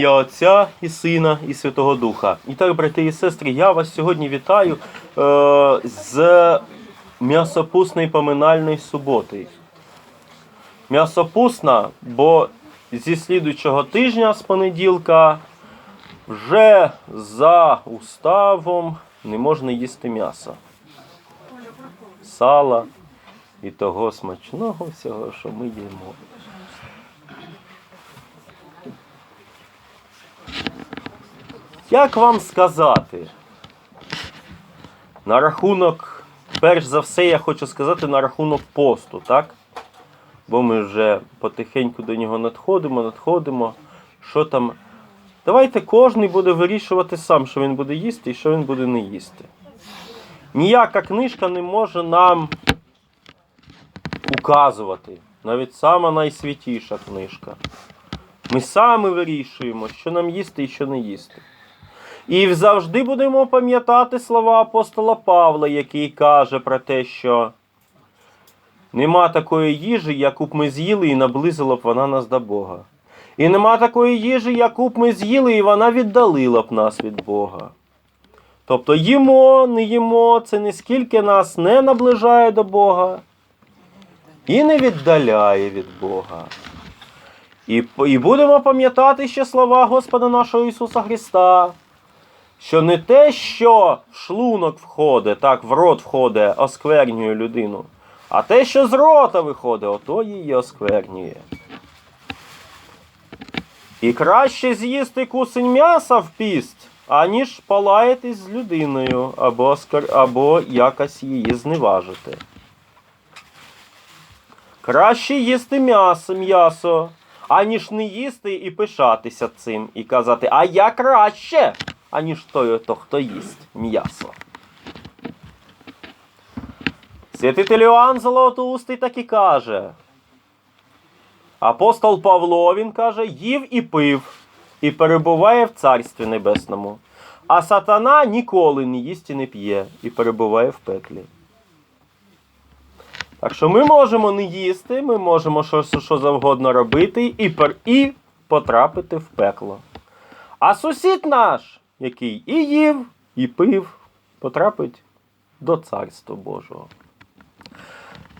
Я Отця і Сина, і Святого Духа. І так, брати і сестри, я вас сьогодні вітаю е, з м'ясопусної поминальної суботи. М'ясопусна, бо зі слідуючого тижня, з понеділка, вже за уставом не можна їсти м'ясо. Сала і того смачного всього, що ми їмо. Як вам сказати? На рахунок, перш за все, я хочу сказати на рахунок посту, так? Бо ми вже потихеньку до нього надходимо, надходимо. Що там? Давайте кожен буде вирішувати сам, що він буде їсти і що він буде не їсти. Ніяка книжка не може нам указувати. Навіть сама найсвятіша книжка. Ми самі вирішуємо, що нам їсти і що не їсти. І завжди будемо пам'ятати слова апостола Павла, який каже про те, що нема такої їжі, яку б ми з'їли і наблизила б вона нас до Бога. І нема такої їжі, яку б ми з'їли, і вона віддалила б нас від Бога. Тобто їмо, не їмо, це нескільки нас не наближає до Бога і не віддаляє від Бога. І, і будемо пам'ятати ще слова Господа нашого Ісуса Христа, що не те, що в шлунок входить, так, в рот входить, осквернює людину, а те, що з рота виходить, ото її осквернює. І краще з'їсти кусень м'яса в піст, аніж полаятись з людиною, або, оскар- або якось її зневажити. Краще їсти м'ясо, м'ясо, аніж не їсти і пишатися цим, і казати, а я краще, аніж той, то, хто їсть м'ясо. Святитель Іоанн Золотоустий так і каже. Апостол Павло, він каже, їв і пив, і перебуває в Царстві Небесному. А сатана ніколи не їсть і не п'є, і перебуває в пеклі. Так що ми можемо не їсти, ми можемо що, що завгодно робити і, пер, і потрапити в пекло. А сусід наш, який і їв, і пив, потрапить до Царства Божого.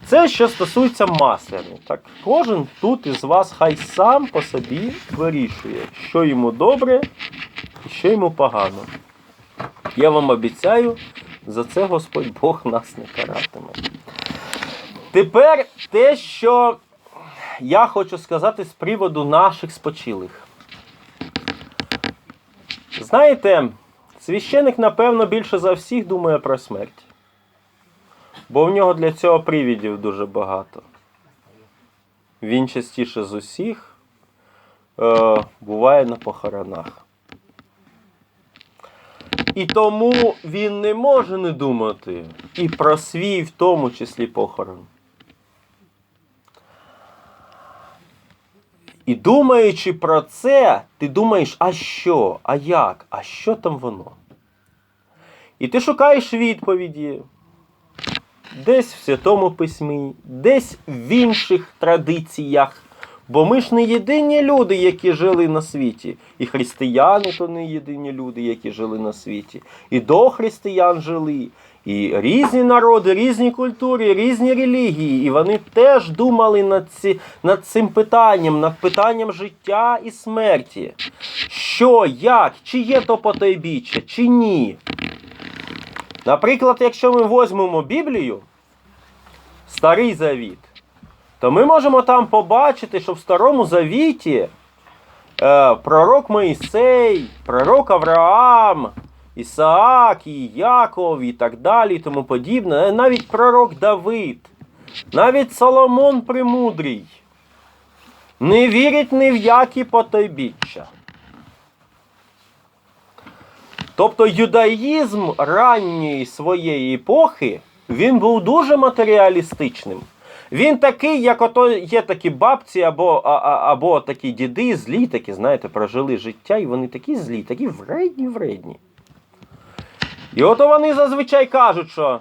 Це що стосується масляни. Так, кожен тут із вас хай сам по собі вирішує, що йому добре і що йому погано. Я вам обіцяю, за це Господь Бог нас не каратиме. Тепер те, що я хочу сказати з приводу наших спочилих. Знаєте, священик, напевно, більше за всіх думає про смерть. Бо в нього для цього привідів дуже багато. Він частіше з усіх е, буває на похоронах. І тому він не може не думати і про свій, в тому числі, похорон. І думаючи про це, ти думаєш, а що, а як, а що там воно? І ти шукаєш відповіді десь в Святому Письмі, десь в інших традиціях. Бо ми ж не єдині люди, які жили на світі. І християни то не єдині люди, які жили на світі. І до християн жили. І різні народи, різні культури, різні релігії. І вони теж думали над, ці, над цим питанням, над питанням життя і смерті. Що, як, чи є то потойбіччя, чи ні. Наприклад, якщо ми візьмемо Біблію, Старий Завіт, то ми можемо там побачити, що в Старому Завіті е, пророк Моїсей, пророк Авраам, Ісаак, і Яков і так далі, і тому подібне, навіть пророк Давид, навіть Соломон Премудрий не вірить ні в які потойбіччя. Тобто юдаїзм ранньої своєї епохи він був дуже матеріалістичним. Він такий, як ото є такі бабці або, а, а, або такі діди, злі, такі, знаєте, прожили життя, і вони такі злі, такі вредні, вредні. І ото вони зазвичай кажуть, що.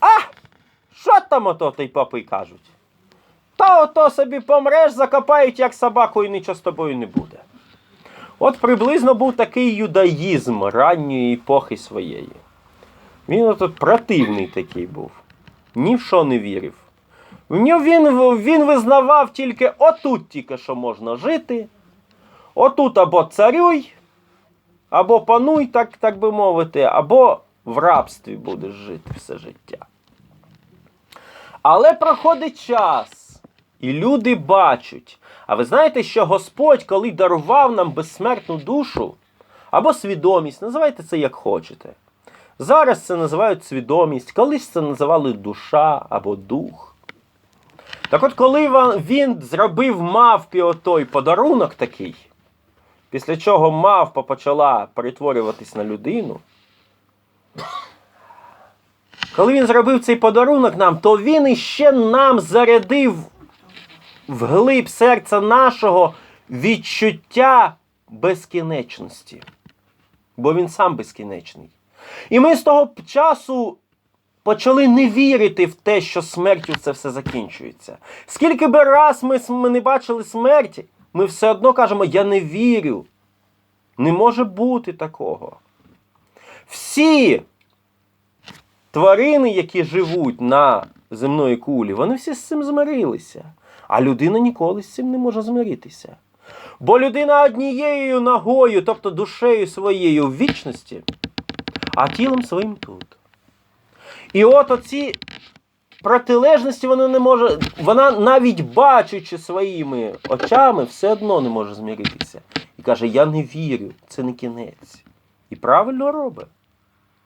А! Що там ото й попи кажуть? Та ото собі помреш, закопають, як собаку, і нічого з тобою не буде. От приблизно був такий юдаїзм ранньої епохи своєї. Він от противний такий був. Ні в що не вірив. Він, він визнавав тільки отут тільки що можна жити. Отут або царюй, або пануй, так, так би мовити, або в рабстві будеш жити все життя. Але проходить час, і люди бачать. А ви знаєте, що Господь, коли дарував нам безсмертну душу або свідомість, називайте це як хочете. Зараз це називають свідомість, колись це називали душа або дух. Так от, коли він зробив мавпі отой подарунок такий, після чого мавпа почала перетворюватись на людину, коли він зробив цей подарунок нам, то він іще нам зарядив вглиб серця нашого відчуття безкінечності. Бо він сам безкінечний. І ми з того часу почали не вірити в те, що смертю це все закінчується. Скільки би раз ми, не бачили смерті, ми все одно кажемо, я не вірю. Не може бути такого. Всі тварини, які живуть на земної кулі, вони всі з цим змирилися. А людина ніколи з цим не може змиритися. Бо людина однією ногою, тобто душею своєю в вічності, а тілом своїм тут. І от оці протилежності вона не може, вона навіть бачачи своїми очами, все одно не може змиритися. І каже: Я не вірю, це не кінець. І правильно робить.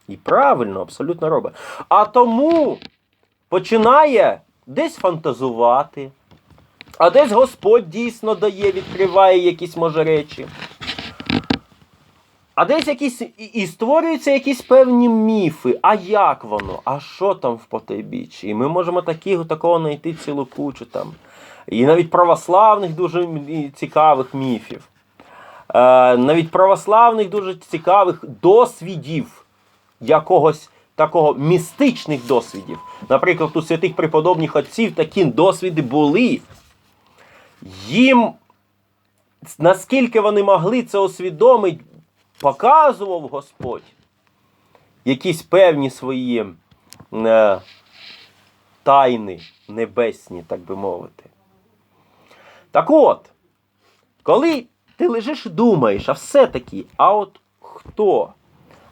І правильно, абсолютно робить. А тому починає десь фантазувати, а десь Господь дійсно дає, відкриває якісь може речі. А десь якісь і, і створюються якісь певні міфи. А як воно? А що там в потайбіччі? І ми можемо такі, такого знайти цілу кучу там. І навіть православних дуже цікавих міфів. Е, навіть православних дуже цікавих досвідів якогось такого містичних досвідів. Наприклад, у святих преподобних отців такі досвіди були. Їм, наскільки вони могли це усвідомити, показував Господь якісь певні свої е, тайни небесні, так би мовити. Так от, коли ти лежиш і думаєш, а все-таки, а от хто?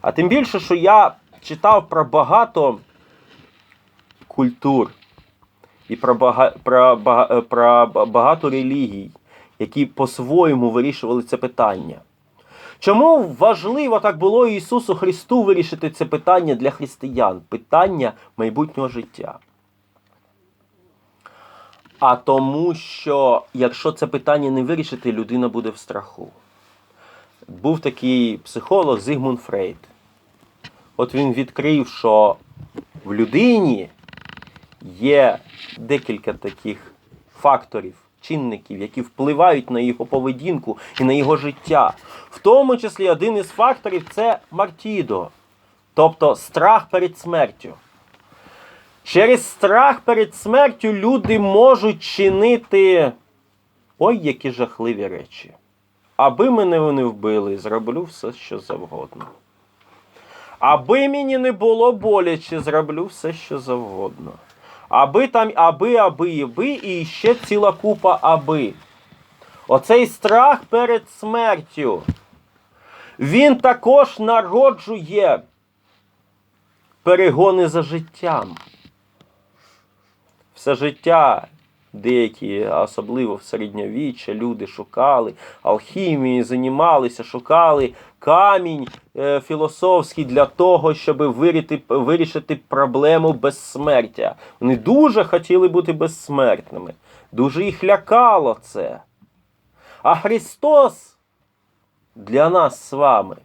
А тим більше, що я читав про багато культур і про, бага, про, бага- про багато релігій, які по-своєму вирішували це питання. Чому важливо так було Ісусу Христу вирішити це питання для християн, питання майбутнього життя? А тому, що якщо це питання не вирішити, людина буде в страху. Був такий психолог Зигмунд Фрейд. От він відкрив, що в людині є декілька таких факторів, чинників, які впливають на його поведінку і на його життя. В тому числі один із факторів це мартідо, тобто страх перед смертю. Через страх перед смертю люди можуть чинити ой, які жахливі речі. Аби мене не вбили, зроблю все, що завгодно. Аби мені не було боляче, зроблю все, що завгодно. Аби там, аби, аби, аби, і ще ціла купа аби. Оцей страх перед смертю. Він також народжує перегони за життям. Все життя деякі, особливо в середньовіччя, люди шукали алхімії, займалися, шукали камінь е, філософський для того, щоб вирішити, вирішити проблему безсмертя. Вони дуже хотіли бути безсмертними. Дуже їх лякало це. А Христос для нас з вами,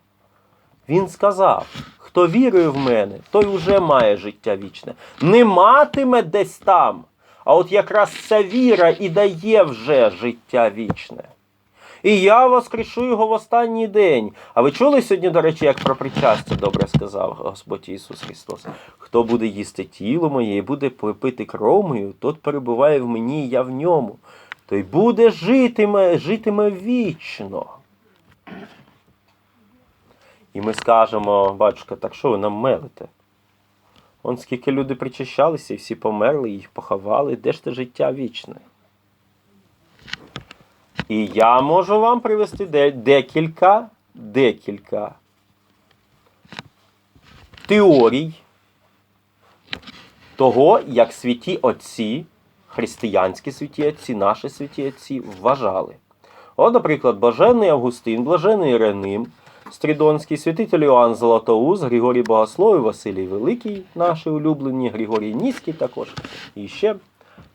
Він сказав, хто вірує в мене, той уже має життя вічне. Не матиме десь там. А от якраз ця віра і дає вже життя вічне. І я воскрешу його в останній день. А ви чули сьогодні, до речі, як про причастя добре сказав Господь Ісус Христос? Хто буде їсти тіло моє і буде пити кров мою, тот перебуває в мені, і я в ньому. Той буде житиме, житиме вічно. І ми скажемо, батюшка, так що ви нам мелите? Он скільки люди причащалися і всі померли, їх поховали. Де ж те життя вічне? І я можу вам привести декілька, декілька теорій того, як святі отці, християнські святі отці, наші святі отці вважали. От, наприклад, Блаженний Августин, Блаженний Іреним, Стрідонський, святитель Іоанн Златоуст, Григорій Богослов, Василій Великий, наші улюблені, Григорій Ніський також. І ще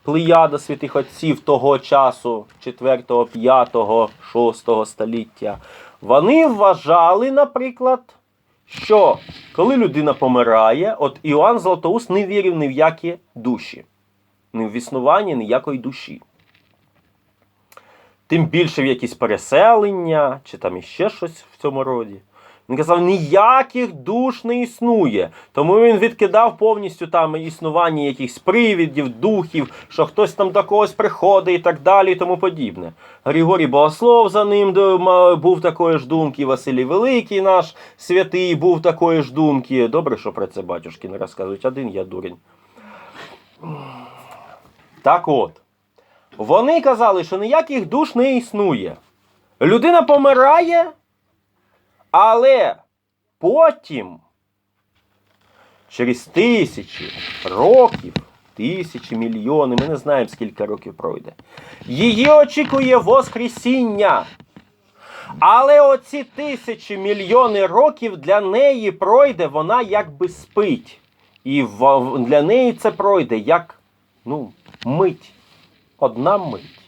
плеяда святих отців того часу, 4, 5, 6 століття. Вони вважали, наприклад, що коли людина помирає, от Іоанн Златоуст не вірив ні в які душі, ні в існування ніякої душі. Тим більше в якісь переселення, чи там іще щось в цьому роді. Він казав, ніяких душ не існує. Тому він відкидав повністю там існування якихось привідів, духів, що хтось там до когось приходить і так далі, і тому подібне. Григорій Богослов за ним був такої ж думки, Василій Великий наш святий був такої ж думки. Добре, що про це батюшки не розказують. Один я дурень. Так от. Вони казали, що ніяких душ не існує. Людина помирає, але потім, через тисячі років, тисячі, мільйони, ми не знаємо, скільки років пройде, її очікує Воскресіння. Але оці тисячі мільйони років для неї пройде, вона якби спить. І для неї це пройде як ну, мить. Одна мить.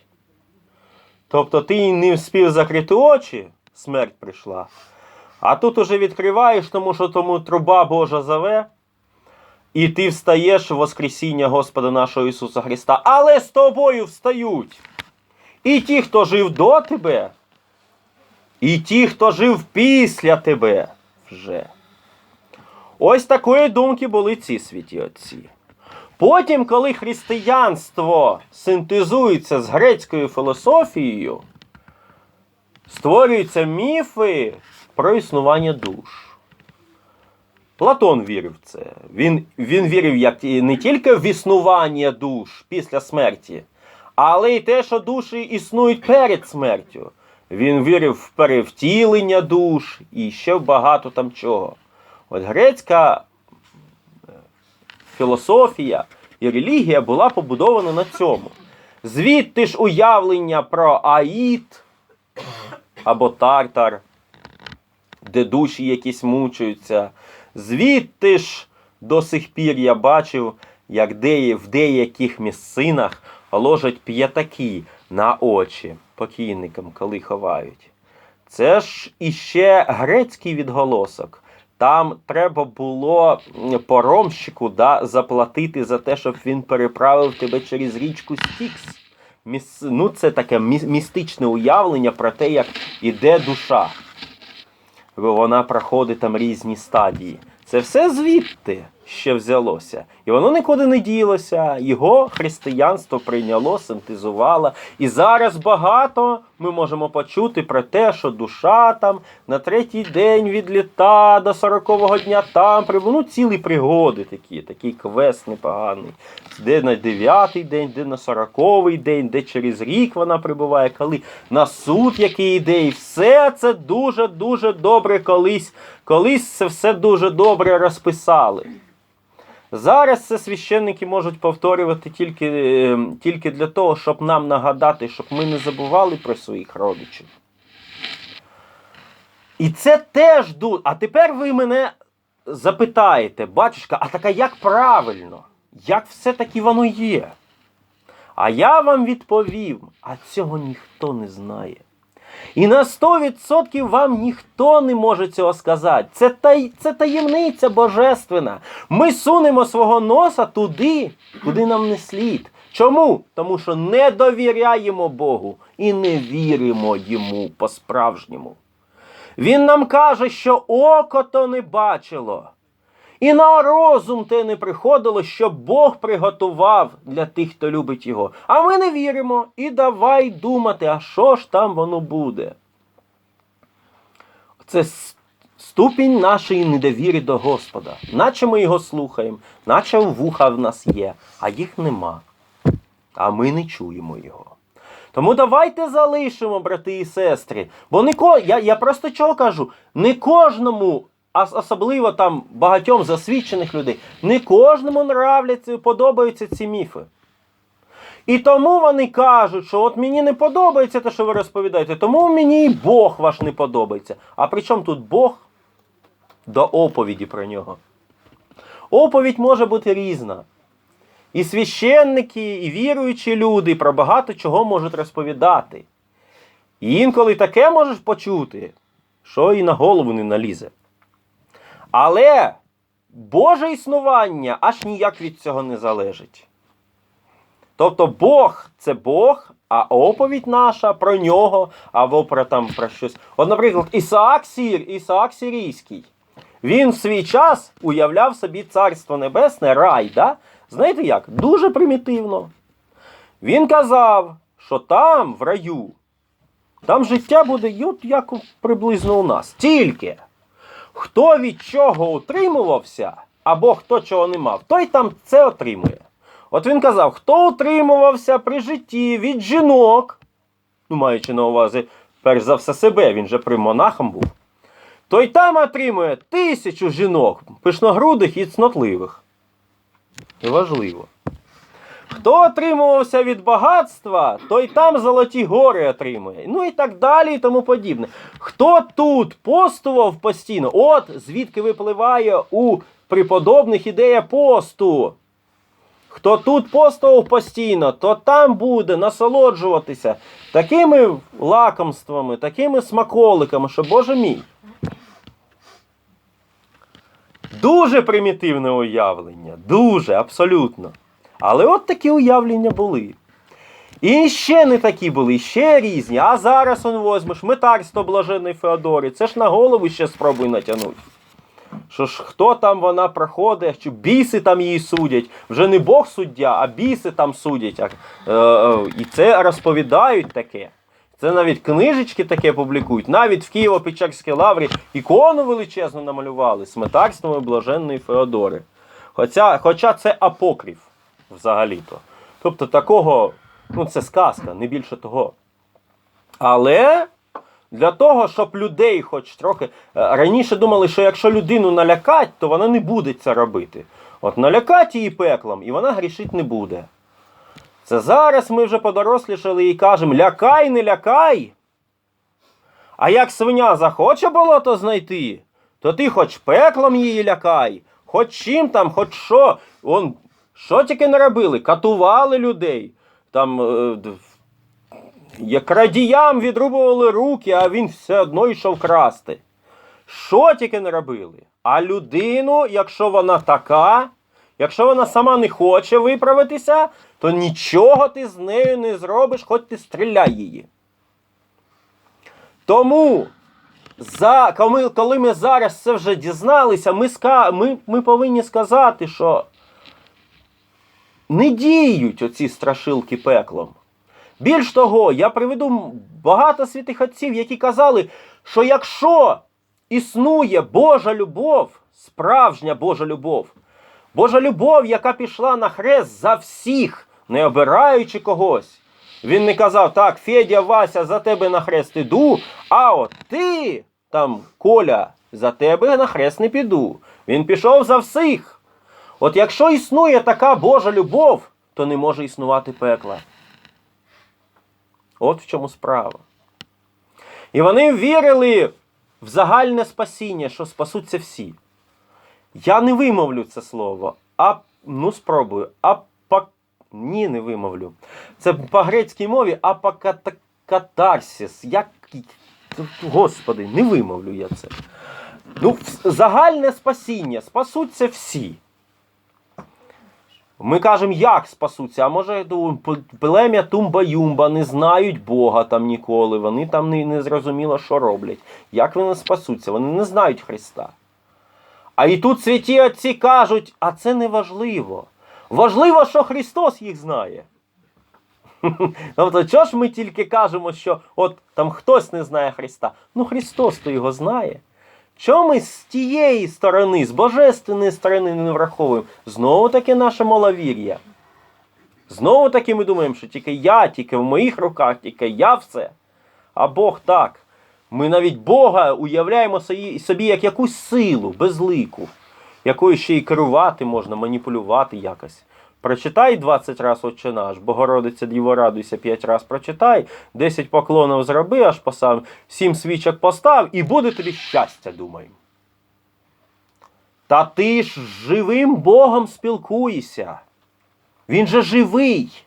Тобто ти не вспів закрити очі, смерть прийшла. А тут уже відкриваєш, тому що тому труба Божа зове, і ти встаєш в Воскресіння Господа нашого Ісуса Христа. Але з тобою встають. І ті, хто жив до тебе, і ті, хто жив після тебе вже. Ось такої думки були ці святі отці. Потім, коли християнство синтезується з грецькою філософією, створюються міфи про існування душ. Платон вірив в це. Він, він вірив як не тільки в існування душ після смерті, але й те, що душі існують перед смертю. Він вірив в перевтілення душ і ще багато там чого. От грецька філософія і релігія була побудована на цьому. Звідти ж уявлення про Аїд або Тартар, де душі якісь мучаються. Звідти ж до сих пір я бачив, як де, в деяких місцинах ложать п'ятаки на очі покійникам, коли ховають. Це ж іще грецький відголосок. Там треба було поромщику да, заплатити за те, щоб він переправив тебе через річку Стікс. Міс... Ну, це таке мі- містичне уявлення про те, як іде душа. Вона проходить там різні стадії. Це все звідти ще взялося. І воно нікуди не ділося. Його християнство прийняло, синтезувало. І зараз багато ми можемо почути про те, що душа там на третій день відліта до сорокового дня там. Ну, цілі пригоди такі, такий квест непоганий. Де на дев'ятий день, де на сороковий день, де через рік вона прибуває, коли на суд який йде. І все це дуже-дуже добре колись. Колись це все дуже добре розписали. Зараз це священники можуть повторювати тільки, е, тільки для того, щоб нам нагадати, щоб ми не забували про своїх родичів. І це теж дуже. А тепер ви мене запитаєте, батюшка, а така як правильно? Як все-таки воно є? А я вам відповім, а цього ніхто не знає. І на 100% вам ніхто не може цього сказати. Це, taj, це таємниця божественна. Ми сунемо свого носа туди, куди нам не слід. Чому? Тому що не довіряємо Богу і не віримо йому по-справжньому. Він нам каже, що око то не бачило, і на розум те не приходило, що Бог приготував для тих, хто любить його. А ми не віримо і давай думати, а що ж там воно буде. Це ступінь нашої недовіри до Господа. Наче ми його слухаємо, наче вуха в нас є, а їх нема. А ми не чуємо його. Тому давайте залишимо, брати і сестри. Бо не ко... я, я просто чого кажу? Не кожному, а особливо там багатьом засвідчених людей, не кожному нравляться, подобаються ці міфи. І тому вони кажуть, що от мені не подобається те, що ви розповідаєте, тому мені і Бог ваш не подобається. А при чому тут Бог до оповіді про нього? Оповідь може бути різна. І священники, і віруючі люди про багато чого можуть розповідати. І інколи таке можеш почути, що і на голову не налізе. Але Боже існування аж ніяк від цього не залежить. Тобто Бог це Бог, а оповідь наша про нього, або про там про щось. От, наприклад, Ісаак Сір, Ісаак Сирійський. Він в свій час уявляв собі Царство Небесне, рай, да? Знаєте як? Дуже примітивно. Він казав, що там, в раю, там життя буде от як приблизно у нас. Тільки хто від чого утримувався, або хто чого не мав, той там це отримує. От він казав, хто утримувався при житті від жінок, ну маючи на увазі, перш за все себе, він же при монахом був, той там отримує тисячу жінок, пишногрудих і цнотливих. І важливо. Хто отримувався від багатства, той там золоті гори отримує. Ну і так далі, і тому подібне. Хто тут постував постійно, от звідки випливає у преподобних ідея посту. Хто тут постував постійно, то там буде насолоджуватися такими лакомствами, такими смаколиками, що Боже мій. Дуже примітивне уявлення, дуже, абсолютно. Але от такі уявлення були. І ще не такі були, ще різні. А зараз он возьмеш метарство блаженої Феодори. Це ж на голову ще спробуй натягнути. Що ж хто там вона проходить, чи біси там її судять. Вже не Бог суддя, а біси там судять. Е, е, і це розповідають таке. Це навіть книжечки таке публікують. Навіть в Києво-Печерській лаврі ікону величезну намалювали з метарством блаженної Феодори. Хоча, хоча це апокріф взагалі-то. Тобто такого, ну це сказка, не більше того. Але для того, щоб людей хоч трохи. е, Раніше думали, що якщо людину налякать, то вона не буде це робити. От налякать її пеклом, і вона грішить не буде. Це зараз ми вже подорослішали і кажемо: лякай, не лякай. А як свиня захоче болото знайти, то ти хоч пеклом її лякай, хоч чим там, хоч що. Он, що тільки не робили? Катували людей. Там е, як крадіям відрубували руки, а він все одно йшов красти. Що тільки не робили? А людину, якщо вона така, якщо вона сама не хоче виправитися, то нічого ти з нею не зробиш, хоч ти стріляй її. Тому, за, коли, ми зараз це вже дізналися, ми, ми, ми повинні сказати, що не діють оці страшилки пеклом. Більш того, я приведу багато святих отців, які казали, що якщо існує Божа любов, справжня Божа любов, Божа любов, яка пішла на хрест за всіх, не обираючи когось. Він не казав, так, Федя, Вася, за тебе на хрест іду, а от ти, там, Коля, за тебе на хрест не піду. Він пішов за всіх. От якщо існує така Божа любов, то не може існувати пекла. От в чому справа. І вони вірили в загальне спасіння, що спасуться всі. Я не вимовлю це слово. А, ну, спробую. Апа... Ні, не вимовлю. Це по грецькій мові апокатарсіс. Як... Господи, не вимовлю я це. Ну, загальне спасіння. Спасуться всі. Ми кажемо, як спасуться, а може плем'я Тумба-Юмба не знають Бога там ніколи, вони там не, не зрозуміло, що роблять. Як вони спасуться? Вони не знають Христа. А і тут святі отці кажуть, а це не важливо. Важливо, що Христос їх знає. Тобто, чого ж ми тільки кажемо, що от там хтось не знає Христа? Ну Христос то його знає. Чому ми з тієї сторони, з божественної сторони не враховуємо? Знову таки наше маловір'я. Знову таки ми думаємо, що тільки я, тільки в моїх руках, тільки я все. А Бог так. Ми навіть Бога уявляємо собі, як якусь силу, безлику, якою ще й керувати можна, маніпулювати якось. Прочитай 20 раз Отче наш, Богородиця Діво радуйся 5 раз прочитай, 10 поклонів зроби, аж по сам, 7 свічок постав, і буде тобі щастя, думаємо. Та ти ж живим Богом спілкуєшся. Він же живий.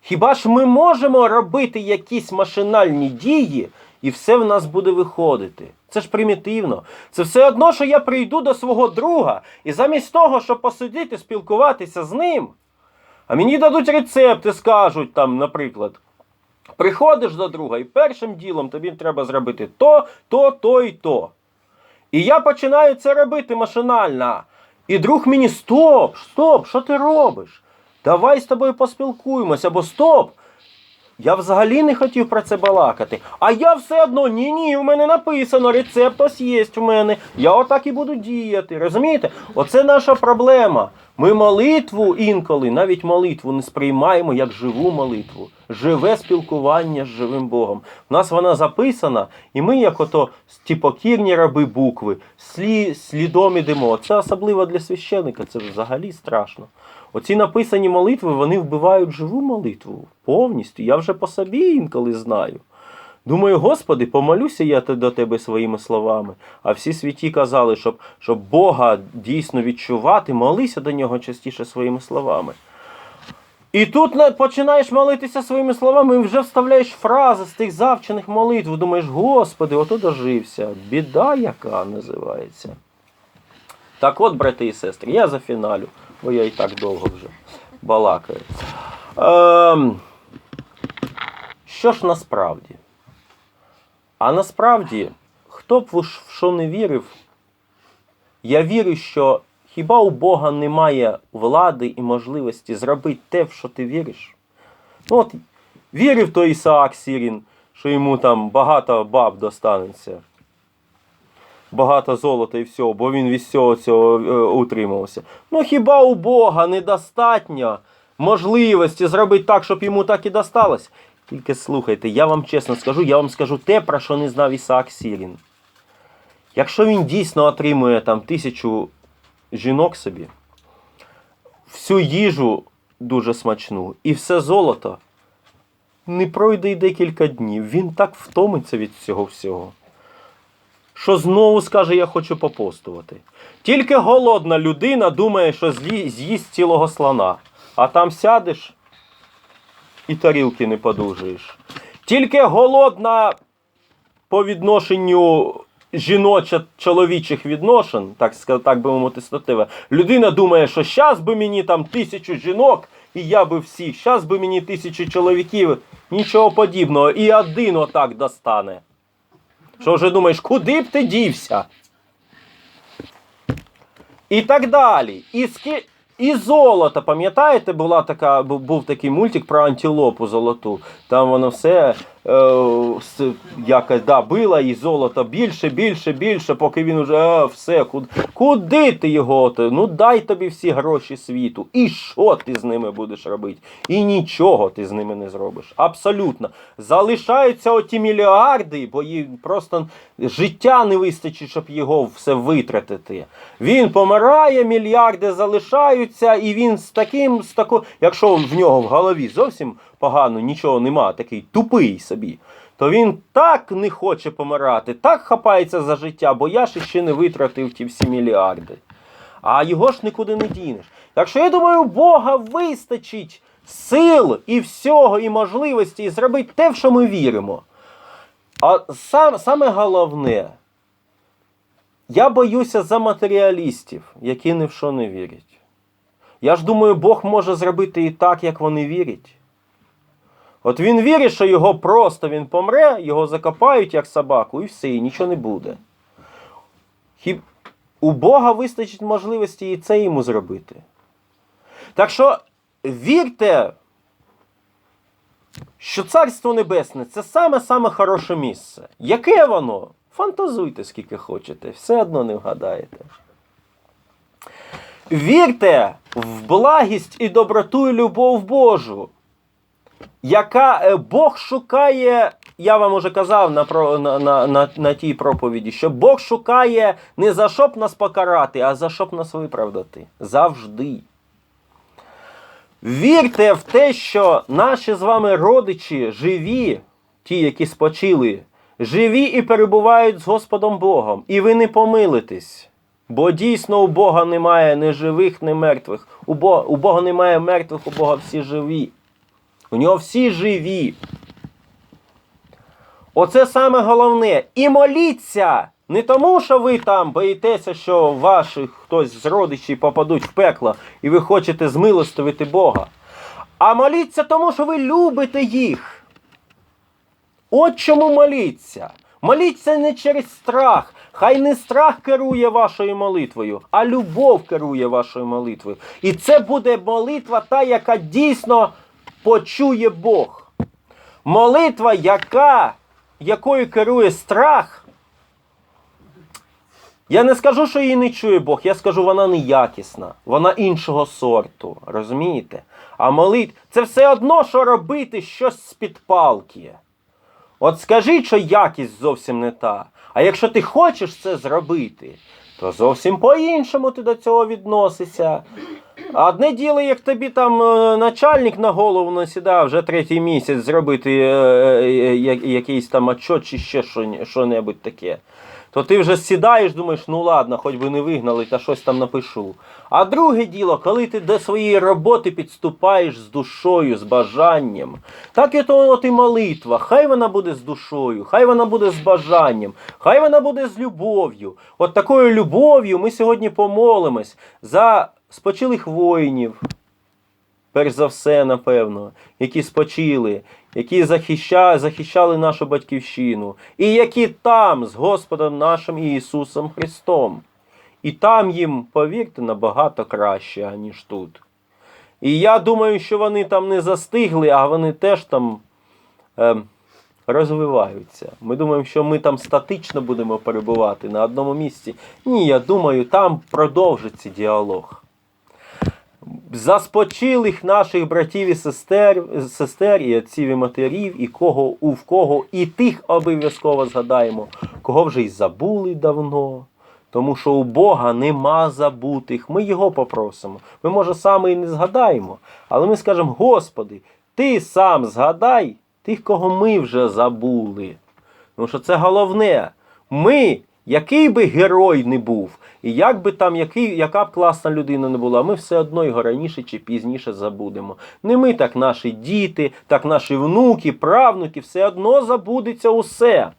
Хіба ж ми можемо робити якісь машинальні дії, і все в нас буде виходити? Це ж примітивно. Це все одно, що я прийду до свого друга, і замість того, щоб посидіти, спілкуватися з ним, а мені дадуть рецепти, скажуть там, наприклад. Приходиш до друга, і першим ділом тобі треба зробити то, то, то і то. І я починаю це робити машинально. І друг мені стоп, стоп, що ти робиш? Давай з тобою поспілкуємося, або стоп. Я взагалі не хотів про це балакати. А я все одно ні, ні, у мене написано, рецепт ось є в мене. Я отак і буду діяти. Розумієте? Оце наша проблема. Ми молитву інколи, навіть молитву не сприймаємо як живу молитву, живе спілкування з живим Богом. У нас вона записана, і ми, як ото ті покірні раби букви, слі, слідом ідемо. Це особливо для священика, це взагалі страшно. Оці написані молитви, вони вбивають живу молитву повністю. Я вже по собі інколи знаю. Думаю, Господи, помолюся я до Тебе своїми словами. А всі святі казали, щоб, щоб Бога дійсно відчувати, молися до нього частіше своїми словами. І тут починаєш молитися своїми словами і вже вставляєш фрази з тих завчених молитв. Думаєш, Господи, ото дожився. Біда, яка називається. Так от, брати і сестри, я за фіналю, бо я і так довго вже балакаю. Ем, що ж насправді? А насправді, хто б в що не вірив, я вірю, що хіба у Бога немає влади і можливості зробити те, в що ти віриш? Ну от вірив той Ісаак Сірін, що йому там багато баб достанеться багато золота і всього, бо він від всього цього е, утримувався. Ну хіба у Бога недостатньо можливості зробити так, щоб йому так і досталось? Тільки слухайте, я вам чесно скажу, я вам скажу те, про що не знав Ісаак Сірін. Якщо він дійсно отримує там тисячу жінок собі, всю їжу дуже смачну і все золото, не пройде й декілька днів. Він так втомиться від цього всього що знову скаже, я хочу попостувати. Тільки голодна людина думає, що з'їсть цілого слона, а там сядеш і тарілки не подужуєш. Тільки голодна по відношенню жіноча чоловічих відношень, так, так би мовити, статива, людина думає, що щас би мені там тисячу жінок, і я би всіх, щас би мені тисячу чоловіків, нічого подібного, і один отак достане. Що вже думаєш, куди б ти дівся? І так далі. І, ски... і золото, пам'ятаєте, була така, був такий мультик про антилопу золоту. Там воно все е, якось да, било, і золото більше, більше, більше, поки він уже а, все, куди, куди ти його? Ну дай тобі всі гроші світу. І що ти з ними будеш робити? І нічого ти з ними не зробиш. Абсолютно. Залишаються оті мільярди, бо їй просто життя не вистачить, щоб його все витратити. Він помирає, мільярди залишаються, і він з таким, з тако, якщо в нього в голові зовсім погано, нічого нема, такий тупий собі. То він так не хоче помирати, так хапається за життя, бо я ж ще не витратив ті всі мільярди. А його ж нікуди не дінеш. Так що я думаю, у Бога вистачить сил і всього, і можливості і зробити те, в що ми віримо. А сам, саме головне, я боюся за матеріалістів, які ні в що не вірять. Я ж думаю, Бог може зробити і так, як вони вірять. От він вірить, що його просто він помре, його закопають як собаку, і все, і нічого не буде. Хіб... У Бога вистачить можливості і це йому зробити. Так що вірте, що Царство Небесне це саме-саме хороше місце. Яке воно? Фантазуйте скільки хочете, все одно не вгадаєте. Вірте в благість і доброту і любов Божу, яка е, Бог шукає, я вам уже казав на, на, на, на, на тій проповіді, що Бог шукає не за щоб нас покарати, а за щоб нас виправдати. Завжди. Вірте в те, що наші з вами родичі живі, ті, які спочили, живі і перебувають з Господом Богом, і ви не помилитесь. Бо дійсно у Бога немає ні живих, ні мертвих. У Бога, у Бога немає мертвих, у Бога всі живі. У нього всі живі. Оце саме головне. І моліться! Не тому, що ви там боїтеся, що ваші хтось з родичів попадуть в пекло, і ви хочете змилостивити Бога. А моліться тому, що ви любите їх. От чому моліться. Моліться не через страх. Хай не страх керує вашою молитвою, а любов керує вашою молитвою. І це буде молитва та, яка дійсно почує Бог. Молитва, яка, якою керує страх. Я не скажу, що її не чує Бог, я скажу, вона неякісна, вона іншого сорту. Розумієте? А молит це все одно, що робити щось з-під палки. От скажіть, що якість зовсім не та. А якщо ти хочеш це зробити, то зовсім по-іншому ти до цього відносишся. А Одне діло, як тобі там е, начальник на голову насідав вже третій місяць зробити е, е, якийсь там отчет чи ще що-небудь таке. То ти вже сідаєш, думаєш, ну ладно, хоч би не вигнали, та щось там напишу. А друге діло, коли ти до своєї роботи підступаєш з душою, з бажанням, так і то от і молитва. Хай вона буде з душою, хай вона буде з бажанням, хай вона буде з любов'ю. От такою любов'ю ми сьогодні помолимось за спочилих воїнів, перш за все, напевно, які спочили, які захищали, захищали нашу батьківщину, і які там з Господом нашим Ісусом Христом. І там їм, повірте, набагато краще, ніж тут. І я думаю, що вони там не застигли, а вони теж там е, розвиваються. Ми думаємо, що ми там статично будемо перебувати на одному місці. Ні, я думаю, там продовжиться діалог за спочилих наших братів і сестер, сестер і отців і матерів, і кого у в кого, і тих обов'язково згадаємо, кого вже й забули давно. Тому що у Бога нема забутих. Ми його попросимо. Ми, може, саме і не згадаємо, але ми скажемо: Господи, ти сам згадай тих, кого ми вже забули. Тому що це головне. Ми, який би герой не був, і як би там, який, яка б класна людина не була, ми все одно його раніше чи пізніше забудемо. Не ми, так наші діти, так наші внуки, правнуки, все одно забудеться усе.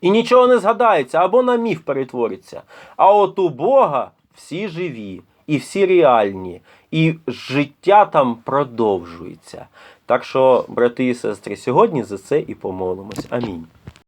І нічого не згадається або на міф перетвориться. А от у Бога всі живі і всі реальні, і життя там продовжується. Так що, брати і сестри, сьогодні за це і помолимось. Амінь.